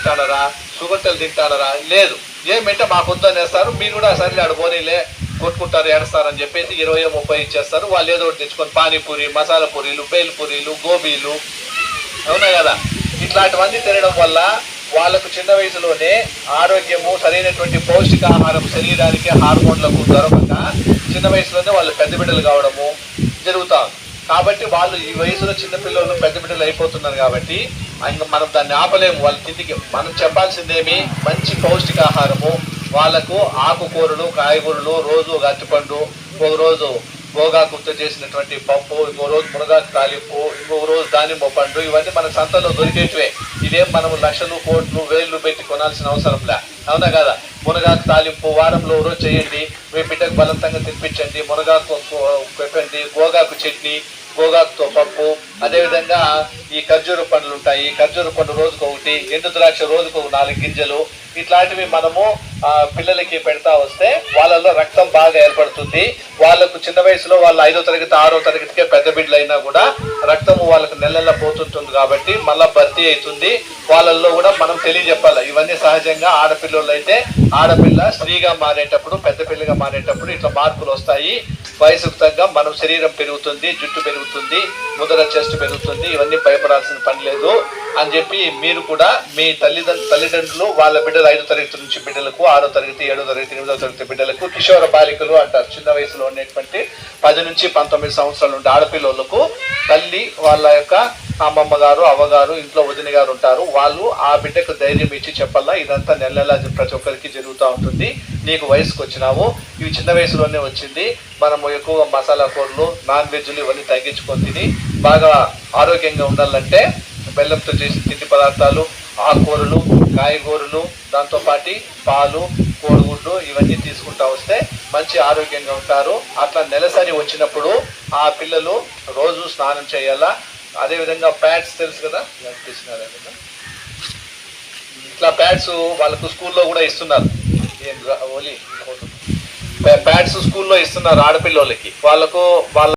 తింటానరా సుగంటలు తింటానరా లేదు. ఏమంటే మాకు వద్దనేస్తారు మీరు కూడా సరే ఆడ పోనీలే కొట్టుకుంటారు ఏడుస్తారని చెప్పేసి ఇరవై ముప్పై ఇచ్చేస్తారు. వాళ్ళు ఏదో ఒకటి తెచ్చుకొని పానీపూరి మసాలా పూరీలు బేల్పూరీలు గోబీలు అవునా కదా? ఇట్లాంటివన్నీ తినడం వల్ల వాళ్ళకు చిన్న వయసులోనే ఆరోగ్యము సరైనటువంటి పౌష్టికాహారం శరీరానికి హార్మోన్లకు దొరకక చిన్న వయసులోనే వాళ్ళు పెద్ద బిడ్డలు కావడము జరుగుతా కాబట్టి వాళ్ళు ఈ వయసులో చిన్న పిల్లలు పెద్ద బిడ్డలు అయిపోతున్నారు కాబట్టి ఇంకా మనం దాన్ని ఆపలేము. వాళ్ళ తిండికి మనం చెప్పాల్సిందేమి? మంచి పౌష్టికాహారము. వాళ్ళకు ఆకుకూరలు కాయగూరలు రోజు ఒక అరటిపండు ఒక రోజు గోగాకుతో చేసినటువంటి పప్పు ఇంకో రోజు మునగాకు తాలింపు ఇంకొక రోజు దానిమ్మ పండు. ఇవన్నీ మన సంతలో దొరికేటివే. ఇదేం మనం లక్షలు కోట్లు వేళ్ళు పెట్టి కొనాల్సిన అవసరం లే. అవునా కదా? మునగాకు తాలింపు వారంలో రోజు చేయండి. మీ బిడ్డకు బలవంతంగా తినిపించండి. మునగాకు పెట్టండి గోగాకు చట్నీ గోగాకుతో పప్పు. అదేవిధంగా ఈ ఖర్జూర పండ్లు ఉంటాయి ఖర్జూర పండు రోజుకు ఒకటి ఎండు ద్రాక్ష రోజుకు ఒక నాలుగు గింజలు ఇట్లాంటివి మనము పిల్లలకి పెడతా వస్తే వాళ్ళలో రక్తం బాగా ఏర్పడుతుంది. వాళ్ళకు చిన్న వయసులో వాళ్ళు ఐదో తరగతి ఆరో తరగతికే పెద్ద బిడ్డలు అయినా కూడా రక్తము వాళ్ళకు నెల నెల పోతుంటుంది కాబట్టి మళ్ళీ భర్తీ అవుతుంది. వాళ్ళల్లో కూడా మనం తెలియజెప్పాలి. ఇవన్నీ సహజంగా ఆడపిల్లలు అయితే ఆడపిల్ల స్త్రీగా మారేటప్పుడు పెద్ద పిల్లగా మారేటప్పుడు ఇట్లా మార్పులు వస్తాయి. వయసుకు తగ్గ మనం శరీరం పెరుగుతుంది జుట్టు పెరుగుతుంది ముదర చెస్ట్ పెరుగుతుంది. ఇవన్నీ భయపడాల్సిన పని లేదు. అని చెప్పి మీరు కూడా మీ తల్లిదండ్రులు తల్లిదండ్రులు వాళ్ళ బిడ్డ బిడ్డలు ఐదో తరగతి నుంచి బిడ్డలకు ఆరో తరగతి ఏడో తరగతి ఎనిమిదో తరగతి బిడ్డలకు కిషోర బాలికలు అంటారు. చిన్న వయసులో ఉండేటువంటి పది నుంచి పంతొమ్మిది సంవత్సరాలు ఉండే ఆడపిల్లలకు తల్లి వాళ్ళ యొక్క అమ్మమ్మ గారు అవ్వగారు ఇంట్లో వదిన గారు ఉంటారు. వాళ్ళు ఆ బిడ్డకు ధైర్యం ఇచ్చి చెప్పాలా? ఇదంతా నెల నెలా ప్రతి ఒక్కరికి జరుగుతూ ఉంటుంది. నీకు వయసుకు వచ్చినావు. ఇవి చిన్న వయసులోనే వచ్చింది. మనము ఎక్కువగా మసాలా కూరలు నాన్ వెజ్లు ఇవన్నీ తగ్గించుకొని తిని బాగా ఆరోగ్యంగా ఉండాలంటే బెల్లంతో చేసిన తిండి పదార్థాలు ఆకుకూరలు కాయగూరలు దాంతోపాటు పాలు కోడిగుడ్లు ఇవన్నీ తీసుకుంటా వస్తే మంచి ఆరోగ్యంగా ఉంటారు. అట్లా నెలసరి వచ్చినప్పుడు ఆ పిల్లలు రోజు స్నానం చేయాలా? అదేవిధంగా ప్యాడ్స్ తెలుసు కదా? అనిపిస్తున్నారు ఇట్లా ప్యాడ్స్ వాళ్ళకు స్కూల్లో కూడా ఇస్తున్నారు. ఏం రా- ఓలీ ప్యాడ్స్ స్కూల్లో ఇస్తున్నారు ఆడపిల్లలకి. వాళ్ళకు వాళ్ళ